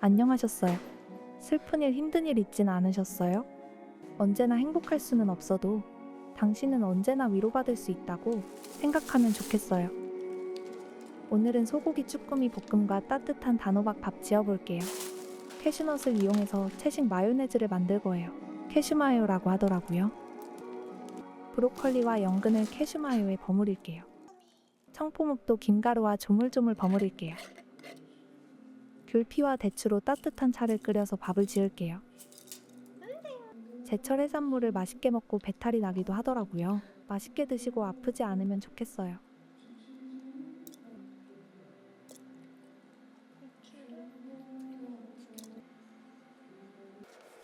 안녕하셨어요. 슬픈 일, 힘든 일 있진 않으셨어요? 언제나 행복할 수는 없어도 당신은 언제나 위로받을 수 있다고 생각하면 좋겠어요. 오늘은 소고기 쭈꾸미 볶음과 따뜻한 단호박 밥 지어볼게요. 캐슈넛을 이용해서 채식 마요네즈를 만들 거예요. 캐슈마요라고 하더라고요. 브로콜리와 연근을 캐슈마요에 버무릴게요. 청포묵도 김가루와 조물조물 버무릴게요. 귤피와 대추로 따뜻한 차를 끓여서 밥을 지을게요. 제철 해산물을 맛있게 먹고 배탈이 나기도 하더라고요. 맛있게 드시고 아프지 않으면 좋겠어요.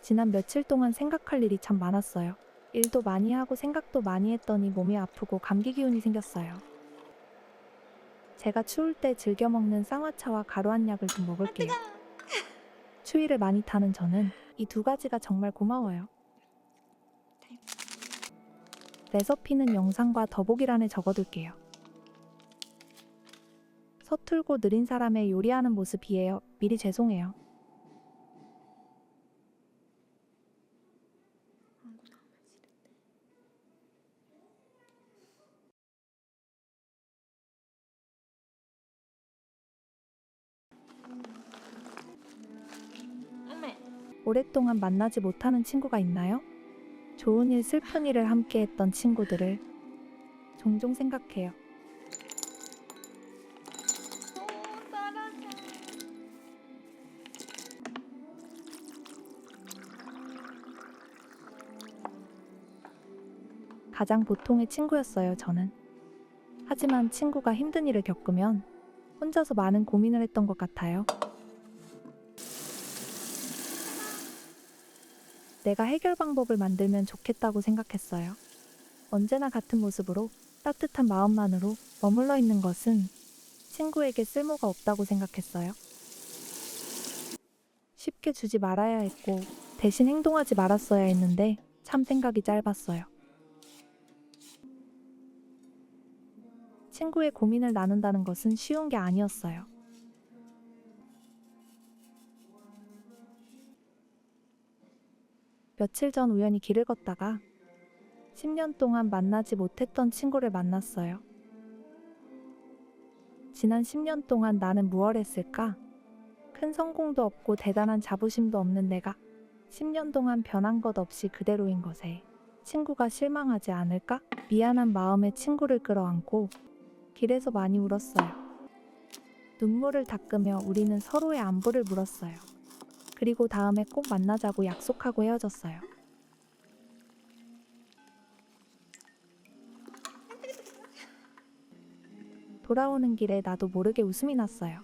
지난 며칠 동안 생각할 일이 참 많았어요. 일도 많이 하고 생각도 많이 했더니 몸이 아프고 감기 기운이 생겼어요. 제가 추울 때 즐겨 먹는 쌍화차와 가루 한 약을 좀 먹을게요. 추위를 많이 타는 저는 이 두 가지가 정말 고마워요. 레서피는 영상과 더보기란에 적어둘게요. 서툴고 느린 사람의 요리하는 모습이에요. 미리 죄송해요. 오랫동안 만나지 못하는 친구가 있나요? 좋은 일, 슬픈 일을 함께 했던 친구들을 종종 생각해요. 가장 보통의 친구였어요, 저는. 하지만 친구가 힘든 일을 겪으면 혼자서 많은 고민을 했던 것 같아요. 내가 해결 방법을 만들면 좋겠다고 생각했어요. 언제나 같은 모습으로 따뜻한 마음만으로 머물러 있는 것은 친구에게 쓸모가 없다고 생각했어요. 쉽게 주지 말아야 했고 대신 행동하지 말았어야 했는데 참 생각이 짧았어요. 친구의 고민을 나눈다는 것은 쉬운 게 아니었어요. 며칠 전 우연히 길을 걷다가 10년 동안 만나지 못했던 친구를 만났어요. 지난 10년 동안 나는 무얼 했을까? 큰 성공도 없고 대단한 자부심도 없는 내가 10년 동안 변한 것 없이 그대로인 것에 친구가 실망하지 않을까? 미안한 마음에 친구를 끌어안고 길에서 많이 울었어요. 눈물을 닦으며 우리는 서로의 안부를 물었어요. 그리고 다음에 꼭 만나자고 약속하고 헤어졌어요. 돌아오는 길에 나도 모르게 웃음이 났어요.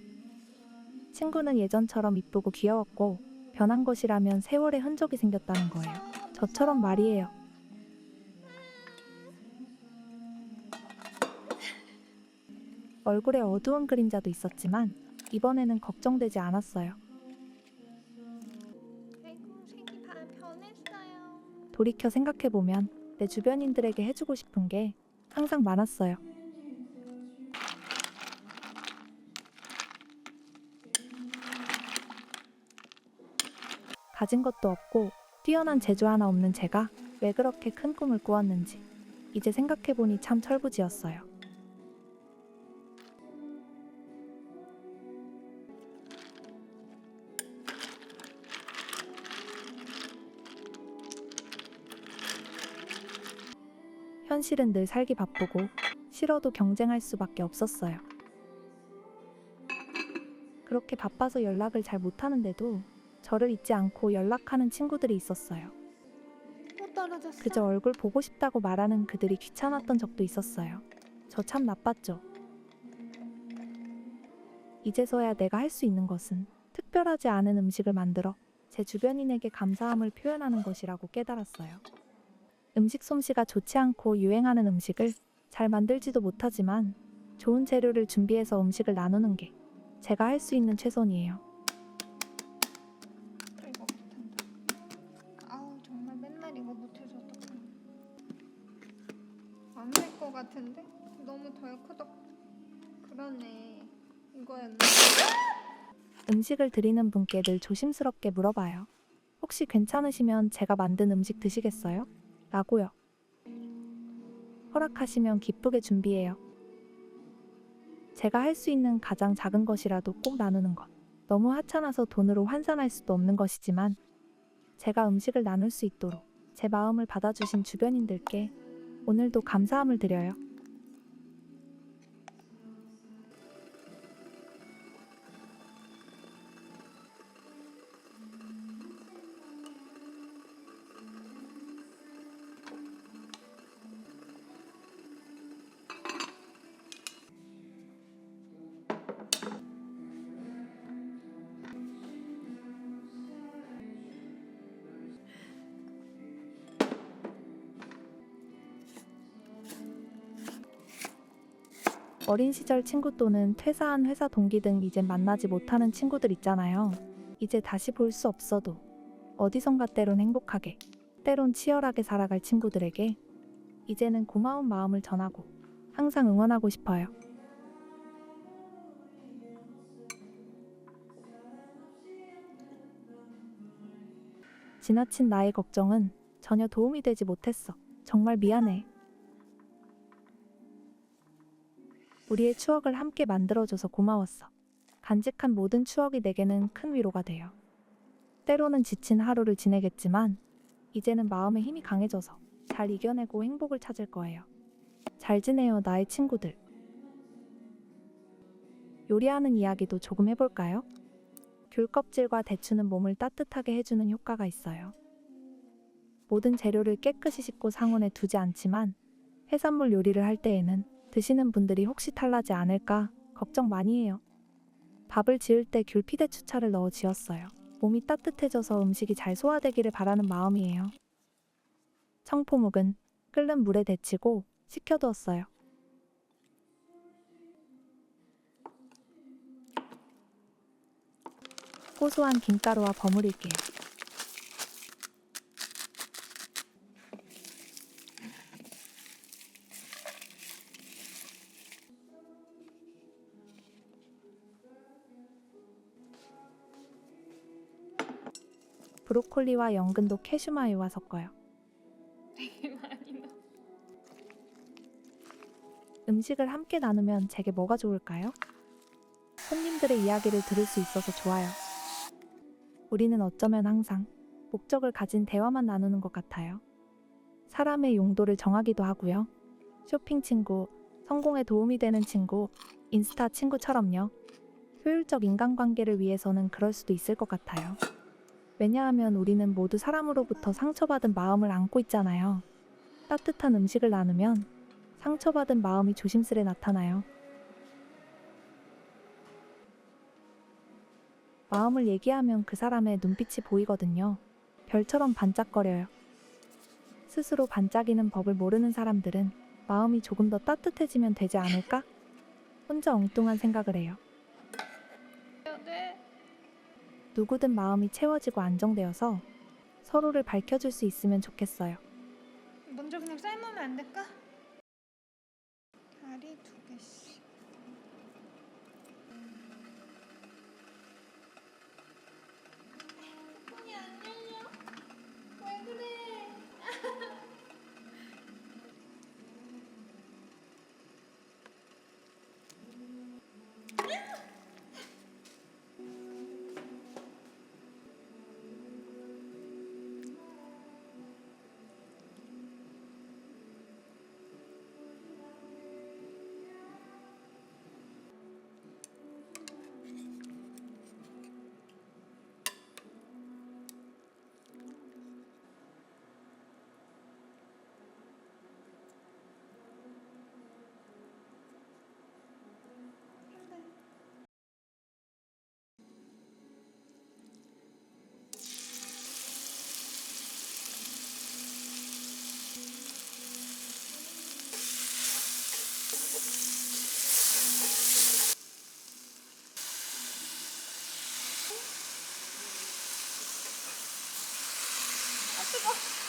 친구는 예전처럼 이쁘고 귀여웠고 변한 것이라면 세월의 흔적이 생겼다는 거예요. 저처럼 말이에요. 얼굴에 어두운 그림자도 있었지만 이번에는 걱정되지 않았어요. 돌이켜 생각해보면 내 주변인들에게 해주고 싶은 게 항상 많았어요. 가진 것도 없고 뛰어난 재주 하나 없는 제가 왜 그렇게 큰 꿈을 꾸었는지 이제 생각해보니 참 철부지였어요. 현실은 늘 살기 바쁘고 싫어도 경쟁할 수밖에 없었어요. 그렇게 바빠서 연락을 잘 못하는데도 저를 잊지 않고 연락하는 친구들이 있었어요. 그저 얼굴 보고 싶다고 말하는 그들이 귀찮았던 적도 있었어요. 저 참 나빴죠. 이제서야 내가 할 수 있는 것은 특별하지 않은 음식을 만들어 제 주변인에게 감사함을 표현하는 것이라고 깨달았어요. 음식 솜씨가 좋지 않고 유행하는 음식을 잘 만들지도 못하지만 좋은 재료를 준비해서 음식을 나누는 게 제가 할 수 있는 최선이에요. 이거 못한다. 아우 정말 맨날 이거 못해서 어떡하나. 안될 것 같은데? 너무 덜 크다. 그러네. 이거였나? 음식을 드리는 분께 늘 조심스럽게 물어봐요. 혹시 괜찮으시면 제가 만든 음식 드시겠어요? 라고요. 허락하시면 기쁘게 준비해요. 제가 할 수 있는 가장 작은 것이라도 꼭 나누는 것. 너무 하찮아서 돈으로 환산할 수도 없는 것이지만 제가 음식을 나눌 수 있도록 제 마음을 받아주신 주변인들께 오늘도 감사함을 드려요. 어린 시절 친구 또는 퇴사한 회사 동기 등 이젠 만나지 못하는 친구들 있잖아요. 이제 다시 볼 수 없어도 어디선가 때론 행복하게, 때론 치열하게 살아갈 친구들에게 이제는 고마운 마음을 전하고 항상 응원하고 싶어요. 지나친 나의 걱정은 전혀 도움이 되지 못했어. 정말 미안해. 우리의 추억을 함께 만들어줘서 고마웠어. 간직한 모든 추억이 내게는 큰 위로가 돼요. 때로는 지친 하루를 지내겠지만, 이제는 마음의 힘이 강해져서 잘 이겨내고 행복을 찾을 거예요. 잘 지내요, 나의 친구들. 요리하는 이야기도 조금 해볼까요? 귤 껍질과 대추는 몸을 따뜻하게 해주는 효과가 있어요. 모든 재료를 깨끗이 씻고 상온에 두지 않지만, 해산물 요리를 할 때에는 드시는 분들이 혹시 탈나지 않을까 걱정 많이 해요. 밥을 지을 때 귤피대추차를 넣어 지었어요. 몸이 따뜻해져서 음식이 잘 소화되기를 바라는 마음이에요. 청포묵은 끓는 물에 데치고 식혀두었어요. 고소한 김가루와 버무릴게요. 브로콜리와 연근도 캐슈마요와 섞어요. 되게 많이 넣어. 음식을 함께 나누면 제게 뭐가 좋을까요? 손님들의 이야기를 들을 수 있어서 좋아요. 우리는 어쩌면 항상 목적을 가진 대화만 나누는 것 같아요. 사람의 용도를 정하기도 하고요. 쇼핑 친구, 성공에 도움이 되는 친구, 인스타 친구처럼요. 효율적 인간관계를 위해서는 그럴 수도 있을 것 같아요. 왜냐하면 우리는 모두 사람으로부터 상처받은 마음을 안고 있잖아요. 따뜻한 음식을 나누면 상처받은 마음이 조심스레 나타나요. 마음을 얘기하면 그 사람의 눈빛이 보이거든요. 별처럼 반짝거려요. 스스로 반짝이는 법을 모르는 사람들은 마음이 조금 더 따뜻해지면 되지 않을까? 혼자 엉뚱한 생각을 해요. 네. 누구든 마음이 채워지고 안정되어서 서로를 밝혀줄 수 있으면 좋겠어요. 먼저 그냥 삶으면 안 될까? 다리 두 개씩. 뜨거.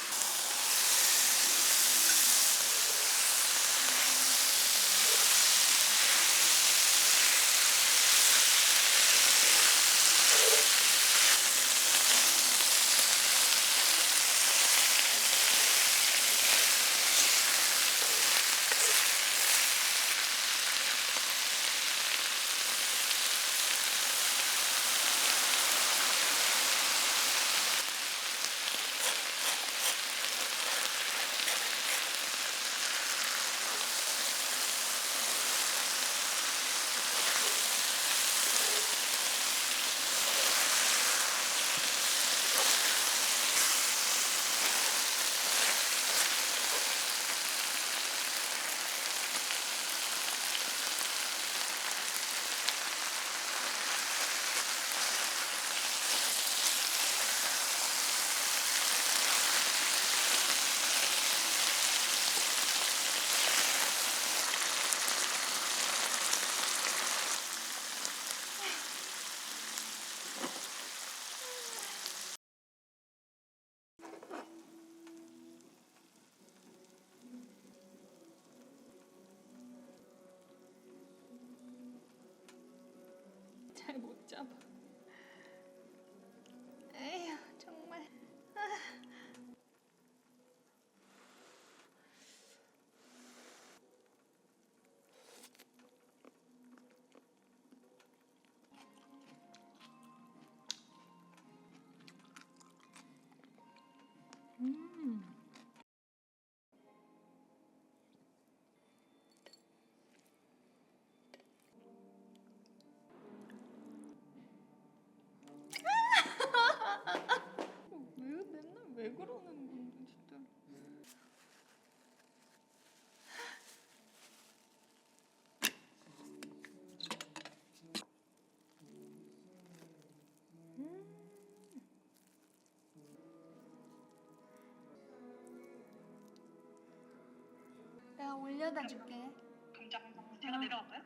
데려다 줄게. 동작 제가 내려갈까요?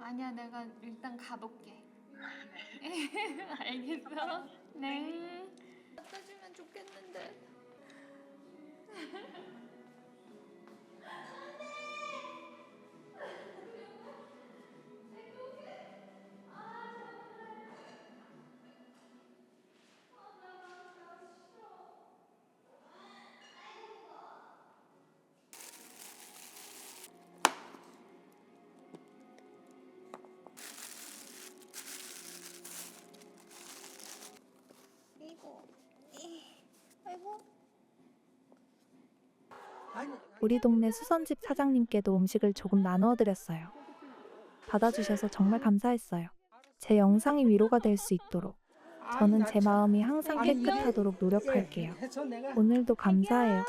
아니야, 내가 일단 가볼게. 알겠어? 네. 우리 동네 수선집 사장님께도 음식을 조금 나누어 드렸어요. 받아주셔서 정말 감사했어요. 제 영상이 위로가 될 수 있도록 저는 제 마음이 항상 깨끗하도록 노력할게요. 오늘도 감사해요.